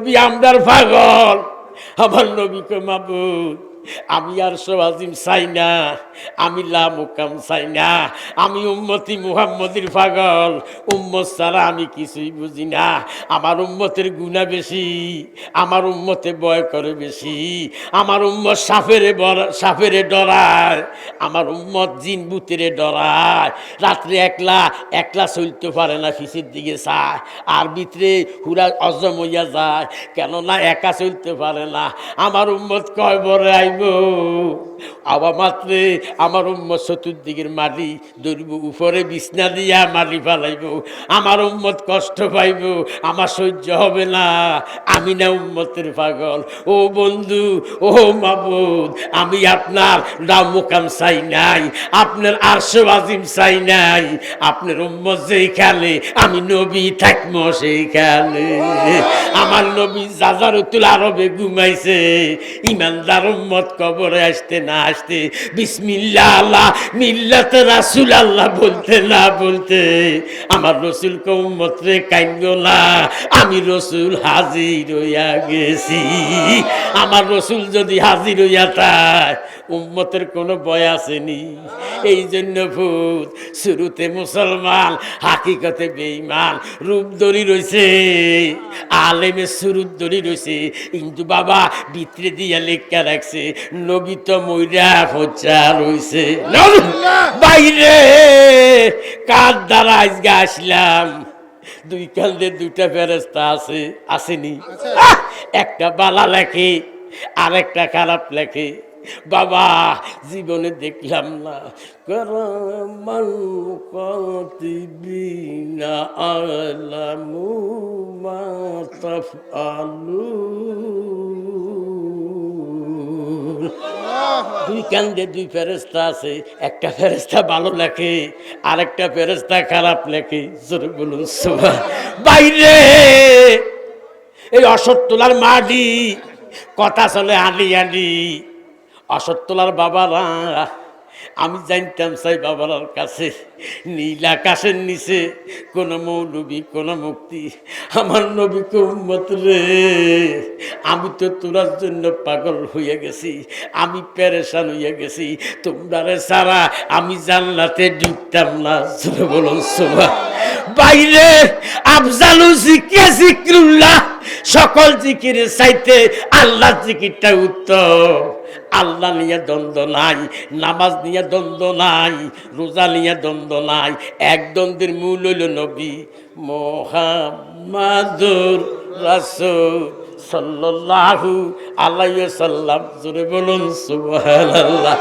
নবী আমদার পাগল আমার নবীকে মাবুদ। আমি আর সবাজিম চাই না, আমি লামুকাম চাই না, আমি উম্মতি মুহাম্মদির পাগল, উম্মত ছাড়া আমি কিছুই বুঝি না, আমার উম্মতের গুণা বেশি, আমার উম্মতে ভয় করে বেশি, আমার উম্মত বর- সাফেরে ডরায়, আমার উম্মত জিন বুতেরে ডরায়, রাত্রে একলা একলা চলতে পারে না ফিসের দিকে চায়, আর ভিতরে হুরা অজম হইয়া যায়, কেননা একা চলতে পারে না, আমার উম্মত কয় বড় আবার মাত্রে আমার উম্মত চতুর্দিকের মাটি ধরব, উপরে বিছনা দিয়া মাটি ফালাইব। আমার উম্মত কষ্ট পাইব, আমার সহ্য হবে না। আমি না উম্মতের পাগল। ও বন্ধু, ও মাবুদ, আমি আপনার দামুকাম চাই নাই, আপনার আরশো আজিম চাই নাই। আপনার উম্মত যেইখানে আমি নবী থাকব সেইখানে আমার নবী জাজারতুল আরবে ঘুমাইছে, ইমানদার উম্মত কবরে আসতে না আসতে বিসমিল্লা আল্লাহ মিল্লাত রাসুল আল্লাহ বলতে না বলতে আমার রসুল কৌমত্রে কাইন্দ না, আমি রসুল হাজির হইয়া গেছি। আমার রসুল যদি হাজির হইয়া তাই উম্মতের কোনো বয় আসেনি। এই জন্য ভূত শুরুতে মুসলমান হাকিকতে বেইমান রূপ ধরি রয়েছে আলেমে সুরুত ধরি রয়েছে কিন্তু বাবা ভিতরে দিয়া লেখা রাখছে নবী তো মইরা ফচা রয়েছে বাইরে কার দ্বারা আজকে আসলাম? দুই কান্দে দুইটা ফেরেস্তা আছে আসেনি। একটা বালা লেখে আর একটা খারাপ লেখে। বাবা, জীবনে দেখলাম না। করমান আলামু মা দুই কান্দে দুই ফেরেস্তা আছে, একটা ফেরেস্তা ভালো লেখে আর একটা ফেরেস্তা খারাপ লেখে। জোরে বলুন বাইরে! এই অসত্তলার মাটি, কথা চলে আলি আলি। অসত্তলার বাবারা, আমি জানতাম সাই বাবার কাছে, নীল আকাশের নিচে কোন মৌলবী, কোন মুক্তি আমার নবীকে উম্মত রে। আমি তো তোরার জন্য পাগল হয়ে গেছি, আমি প্যারেশান হয়ে গেছি, তোমরা রে সারা আমি জানলাতে ঢুকতাম না বলুন সোমা বাইরে আফজালু জিকে জিক্রুল্লাহ, সকল জিকিরের চাইতে আল্লাহ জিকিরটা উত্তম। আল্লাহ নিয়ে দ্বন্দ্ব নাই, নামাজ নিয়ে দ্বন্দ্ব নাই, রোজা নিয়ে দ্বন্দ্ব নাই। এক দ্বন্দ্বের মূল হইল নবী মোহাম্মাদুর রাসূল সাল্লাল্লাহু আলাইহি সাল্লাম জোরে বলুন, সুবহানাল্লাহ।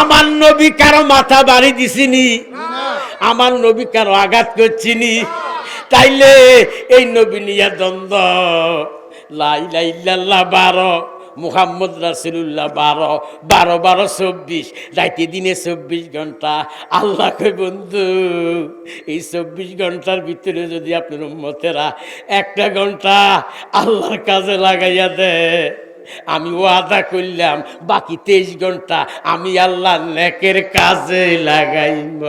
আমার নবী কারও মাথা বাড়ি দিছিনি? আমার নবী কারও আঘাত করছিনি? তাইলে এই নবী নিয়া দ্বন্দ্ব। লাইলাইল্লাহ বারো। মুহাম্মদ রাসুল্লাহ বারো বারো বারো, চব্বিশ। রাইতে দিনে চব্বিশ ঘণ্টা। আল্লাহ বন্ধু, এই চব্বিশ ঘণ্টার ভিতরে যদি আপনার উম্মতেরা একটা ঘণ্টা আল্লাহর কাজে লাগাইয়া দেয়, আমি ওয়াদা করলাম, বাকি তেইশ ঘণ্টা আমি আল্লাহ নেকের কাজে লাগাইব।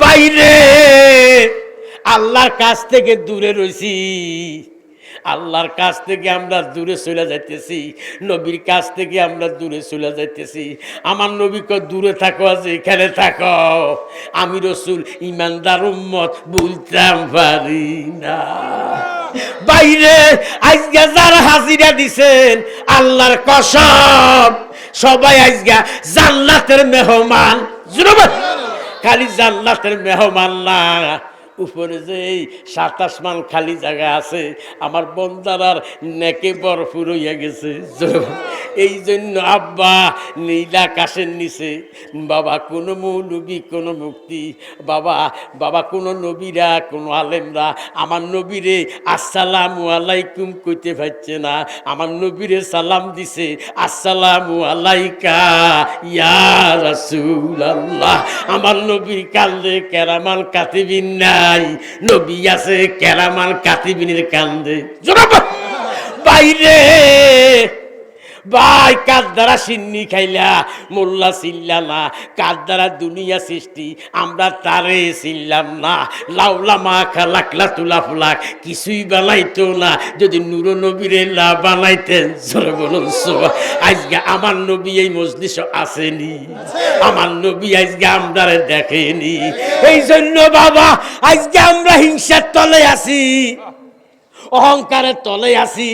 বাইরে, আল্লাহর কাছ থেকে দূরে রইছি। আল্লাহর কাছ থেকে আমরা দূরে চলে যাইতেছি, নবীর কাছ থেকে আমরা দূরে চলে যাইতেছি। আমার নবীকে দূরে থাকো, আজ এখানে থাকো। আমি রসুল, ইমানদার উম্মত বলতাম পারি না। বাইরে আজকে যারা হাজিরা দিছেন, আল্লাহর কসম, সবাই আজকে জান্নাতের মেহমান। খালি জান্নাতের মেহমান না। উপরে যে এই সাতাশ মান খালি জায়গা আছে আমার বন্দারার নেকে বরফুর হইয়া গেছে। এই জন্য আব্বা, নীল আকাশের নিচে, বাবা কোনো মৌলবী, কোনো মুক্তি। বাবা বাবা কোনো নবীরা, কোনো আলেমরা, আমার নবীরে আসসালামু আলাইকুম কইতে পারছে না। আমার নবীরে সালাম দিছে, আসসালামু আলাইকা ইয়া রাসূলুল্লাহ। আমার নবীর কান্দে কেরামাল কাতিবিন নাই, নবী আছে কেরামাল কাতিবিনের কান্দে। বাইরে ভাই, কার দ্বারা সিন্নি খাইলা? মোল্লা চিল্লা না কার দ্বারা দুনিয়া সৃষ্টি? আমরা তারে চিল্লাম না। লাউলা মা খালাকলা তুলা ফুলাক, কিছুই বানাইতো না। যদি নুর নবীরে না বানাইতেন জোরে বলুন আজকে আমার নবী এই মজলিস আসেনি। আমার নবী আজকে আমরারে দেখেনি। এই জন্য বাবা, আজকে আমরা হিংসার তলে আছি। অহংকারের তলে আসি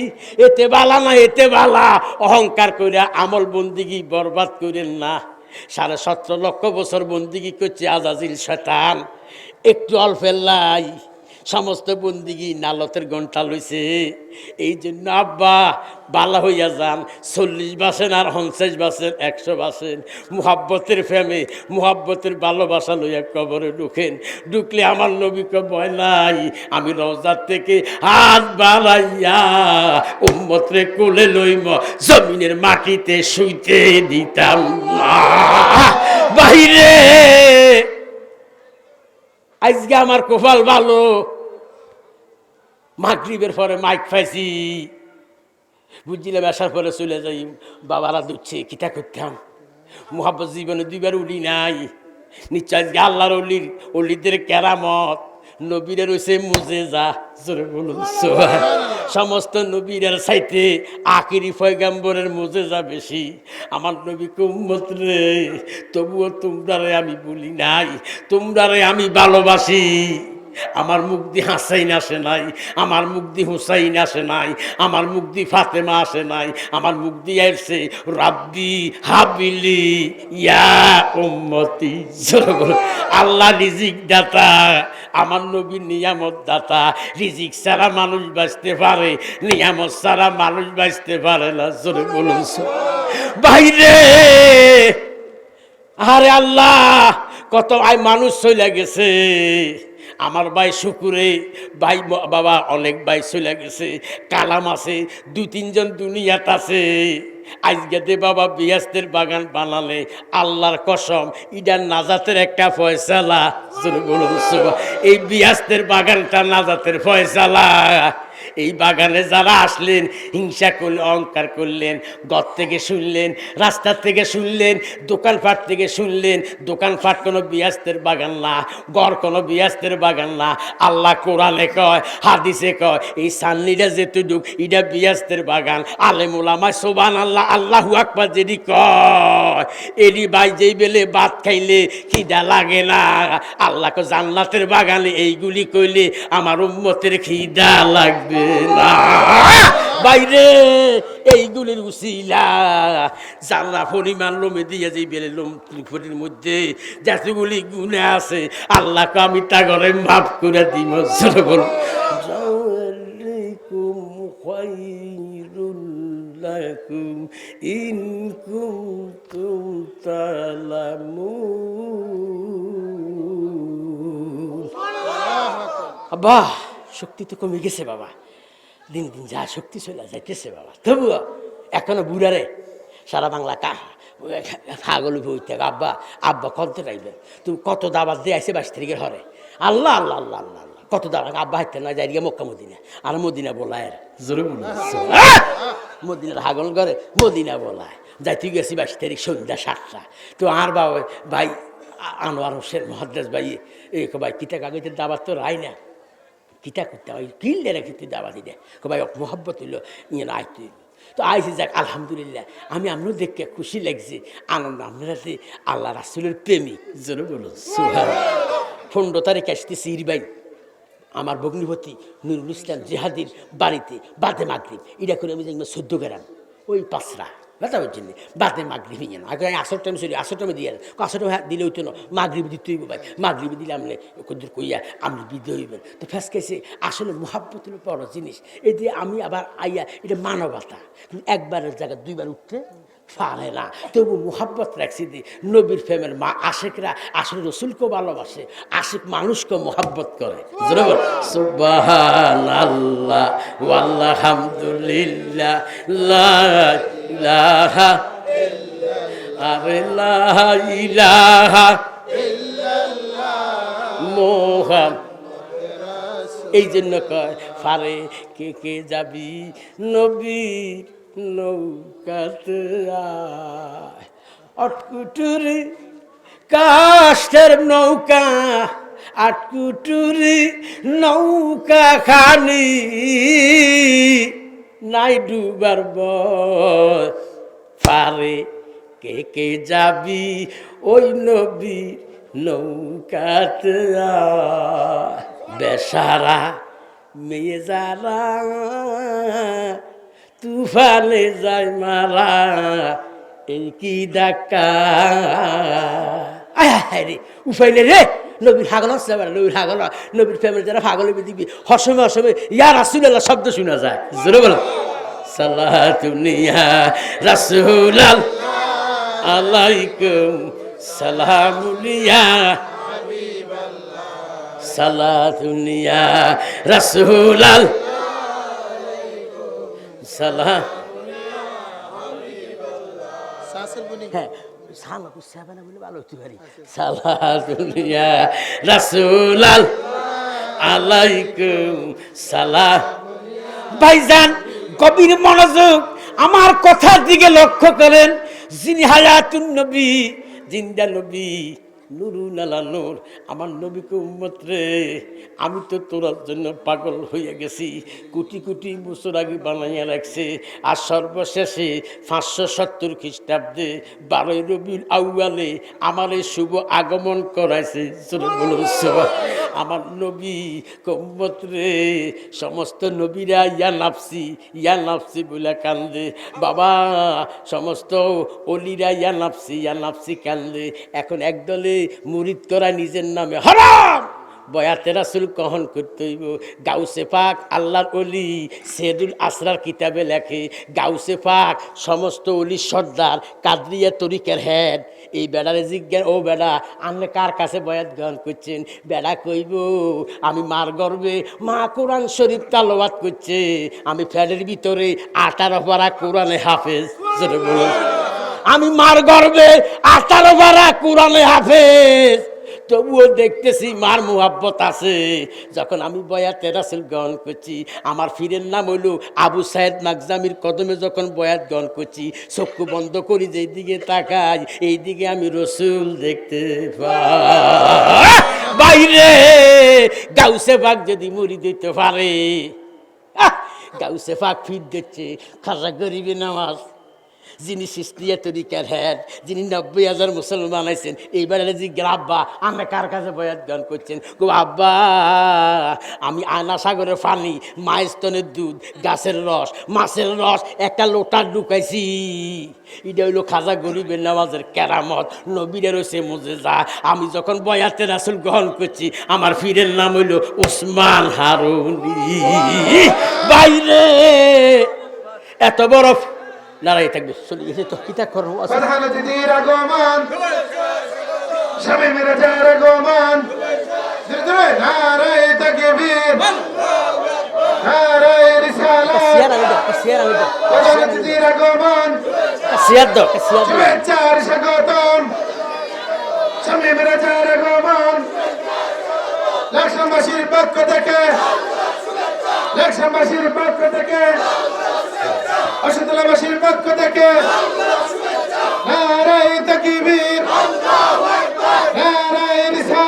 এতে বালা না এতে বালা। অহংকার করে আমল বন্দিগি বরবাদ করেন না। সাড়ে সতেরো লক্ষ বছর বন্দিগি করছে আজাজিল শতান একটু অল্পের লাই। সমস্ত বন্দিগি নালতের ঘণ্টা লইছে। এই জন্য আব্বা, বালা হইয়া যান। চল্লিশ বাসেন আর পঞ্চাশ বাসেন, একশো বাসেন। মুহাব্বতের ফ্যামে মুহাব্বতের ভালোবাসা লইয়া কবরে ঢুকেন। ঢুকলে আমার নবীকে ভয় নাই, আমি রওজার থেকে হাত বাড়াইয়া উম্মতরে কোলে লইম, জমিনের মাটিতে শুইতে দিতাম না। বাইরে আজকে আমার কপাল ভালো। মাগরিবের পরে মাইক পাইছি। বুঝলে আসার পরে চলে যাই। বাবারা দুচ্ছে, কিতা করতাম? মোহাব্বত জীবনে দুইবার উলি নাই। নিশ্চয় আল্লাহর অলির, অলিদের কেরামত। নবীরে রয়েছে মুজে যা জোরে বলুন সমস্ত নবীরের সাইতে আকিরি ফয়গাম্বরের মুজে যা বেশি। আমার নবী কুম্মত রে, তবুও তোমরারে আমি বলি নাই, তোমরারে আমি ভালোবাসি। আমার মুখ দি হাসাইন আসে নাই, আমার মুখ দি হুসাইন আসে নাই, আমার মুখ দি ফাতেমা আসে নাই, আমার মুখ দিয়ে আসছে রাব্বি হাবিলি ইয়া উম্মতি। আল্লাহ রিজিক দাতা, আমার নবী নিয়ামত দাতা, রিজিক ছাড়া মানুষ বাঁচতে পারে, নিয়ামত ছাড়া মানুষ বাঁচতে পারে না, জোরে বলুন বাইরে, আরে আল্লাহ, কত আই মানুষ চলে গেছে। আমার ভাই শুকুরে, ভাই বাবা অনেক ভাই চলে গেছে, কালাম আছে, দু তিনজন দুনিয়াত আছে। আজকে দে বাবা বিয়াস্তের বাগান বানালে, আল্লাহর কসম, ইডার নাজাতের একটা ফয়সালা। এই বিয়াস্তের বাগানটা নাজাতের ফয়সালা। এই বাগানে যারা আসলেন, হিংসা করলেন, অহংকার করলেন গদ থেকে শুনলেন রাস্তার থেকে শুনলেন, দোকানপাট থেকে শুনলেন, দোকানপাট কোনো বিয়াস্তের বাগান না গড় কোনো বিয়াস্তের বাগান না। আল্লাহ কোরআনে কয়, হাদিসে কয়, এই সান্নিটা যেতুডুক ইটা বিয়াস্তের বাগান। আলেমুলামায় সোবান আল্লাহ আল্লাহু আকবার যেদি কয় এরি বাই যেই বেলে ভাত খাইলে খিদা লাগে না। আল্লাহকে জান্নাতের বাগানে এইগুলি কইলে আমার উম্মতের খিদা লাগবে। না। বাইরে এইগুলির উসিলা যারা পরিমাণ লোমে দিয়ে যে বেলে লোম ফুটির মধ্যে যতগুলি গুণে আছে আল্লাহকে আমি তা করে মাফ করে দিব জোরে বলুন জালিকুম খায়রুল লাকুম ইন কুনতুম তালামুন। আব্বা শক্তি তো কমে গেছে বাবা। দিন দিন যা শক্তি চলে যাইতেছে বাবা? তবুও এখনও বুড়ারে সারা বাংলা কাহা? পাগল বইতে আব্বা আব্বা কত রাইবে তুমি কত দাবাত দিয়ে আসে বাইশ তারিখের হরে আল্লাহ আল্লাহ আল্লাহ আল্লাহ আল্লাহ। কত দাবা আব্বা হাইতে না যাই মক্কা মদিনা। আর মদিনা বলায় মদিনার হাগল করে মদিনা বলায়। যাইতে গেছি বাইশ তারিখ সন্ধ্যা সাতটা। তো আর বাবা ভাই আনোয়ার হোসেন মহাদ্রাস ভাই এই কো ভাই কিতা কাগজের দাবার তো রায় না। কিতা করতে হয় কিনলে রেখে তুই দাবা দিলে কো ভাই, মহব্বত হইল ইয়ে না আইতে। তো আইসি যাক, আলহামদুলিল্লাহ। আমি আপনার দেখে খুশি লাগছে, আনন্দ। আপনারা আল্লাহ রাসুলের প্রেমিক জোরে বলুন পনেরো তারিখ আসতেছি ইরবাই আমার ভগ্নিপতি নুরুল ইসলাম জেহাদির বাড়িতে, বাদে মাগরিব। এটা করে আমি দেখব সদ্য গেলাম ওই পাঁচরা। ব্যথা হচ্ছে না বাদে মাগরিব ইয়ে না আগে আসর টাইম সরি আসর টাইমে দিয়ে আসর টাইমে দিলে হইতো না মাগরিব দিতে হইব ভাই মাগরিব দিলে আমলে কদ্দুর কইয়া আপনি বিদে হইবেন তো ফ্যাস কেসে আসলে মোহাব্বত হলো বড় জিনিস এই যে আমি আবার আইয়া এটা মানবতা একবারের জায়গায় দুইবার উঠতে পারে না তবু মোহাব্বত রাখছি দি নবীর প্রেমের মা আশেকরা আসলে রসুলকেও ভালোবাসে আশেক মানুষকে মোহাব্বত করে লা ইলাহা আরে লা ইলাহা মোহাম এই জন্য কয়, ফারে কে কে যাবি নবীর নৌকাতে অটকুটুরি কাষ্টের নৌকা, আটকুটুরি নৌকা খানি নাই ডুবার পারে কে কে যাবি ওই নবী নৌকাতে। বেসারা মেয়ে যারা তুফানে যায় মারা এই কি ডাকা আয় হায় রে, উফাইলে রে! নবীর হাগল আবার নবীর হাগল নবীর ফ্যামিলি যারা হাগল দিবি। হসমে হসমে ইয়া রাসুল্লাহ শব্দ শোনা যায়। জোরে বলো। সালাতুনিয়া রাসুল আলাইকুম সালামুলিয়া সালাতুনিয়া রাসুল সালাম। হ্যাঁ সালা সাবানা বলে ভালো হতে পারি। সালাতুনিয়া রাসুল আলাইকুম সালাম। ভাইজান কবির মনোযোগ আমার কথার দিকে লক্ষ্য করেন। যিনি হায়াতুন নবী, জিন্দা নবী। নুরুন নালা নূর, আমার নবীকে উম্মত রে। আমি তো তোরার জন্য পাগল হয়ে গেছি। কোটি কোটি বছর আগে বানাইয়া রাখছে। আর সর্বশেষে পাঁচশো সত্তর খ্রিস্টাব্দে বারোই রবির আউয়ালে আমার এই শুভ আগমন করাইছে। চলে বলুন। আমার নবী, কম্মত রে। সমস্ত নবীরা, ইয়া নাফসি ইয়া নাফসি বলে কান্দে। বাবা, সমস্ত অলিরা, ইয়া নাফসি ইয়া নাফসি কান্দে। এখন একদলে মুরিদ করা নিজের নামে। হারাম! বয়াতে রাসুল কহন করতে হইব। গাউসে পাক আল্লাহর অলি সেদুল আসরার কিতাবে লেখে, গাউসে পাক সমস্ত অলি সর্দার কাদরিয়া তরিকের হেড। এই বেড়ারে জিজ্ঞান ও বেড়া, আপনি কার কাছে বয়াত গ্রহণ করছেন? বেড়া কইব, আমি মার গর্বে মা কোরআন শরীফ তালোয়াত করছে। আমি ফ্যানের ভিতরে আঠারো পারা কোরআনে হাফেজ। আমি মার গর্বে আঠারো পারা কোরআনে হাফেজ। তবুও দেখতেছি মার মুহাব্বত আছে। যখন আমি বয়াতে রাসুল গ্রহণ করছি, আমার ফিরের নাম হইল আবু সাহেদ নাকজামির কদমে যখন বয়াত গ্রহণ করছি, চক্ষু বন্ধ করি যেই দিকে তাকাই এই দিকে আমি রসুল দেখতে বাইরে গাউসে বাঘ যদি মুড়ি দিতে পারে গাউসে ফাঁক ফির দিচ্ছে, খাজা গরিবে নামাজ যিনি সিস্তিয়া তরিকার হ্যাড যিনি নব্বই হাজার মুসলমান আছেন এইবার জিজ্ঞাসা আব্বা আমরা কার কাছে বয়াত গান করছেন? গো আব্বা, আমি আয়না সাগরের পানি মায়ের স্তনের দুধ, গাছের রস, মাছের রস, একটা লোটা ঢুকাইছি। এটা হইল খাজা গরিবের নামাজের কেরামত, নবীরে রয়েছে মজে যা আমি যখন বয়াতে রাসুল গ্রহণ করছি, আমার ফিরের নাম হইল ওসমান হারুনি। বাইরে! এত বড় لا رأي تقبل سل يسي تحكي تكره أصلا فتح مدينة قومان شمي من جارة قومان دردري لا رأي تقبل لا رأي رسالة السيارة لدى السيارة لدى. فتح مدينة قومان السيارة دو السيارة دو. شمي جارة شقوتون شمي من جارة قومان لكشن مشير بكتك. لكشن مشير بكتك لكشن مشير بكتك. অসতলাবাসীর পক্ষ থেকে নারায় তাকিবীর। নারায় রিসা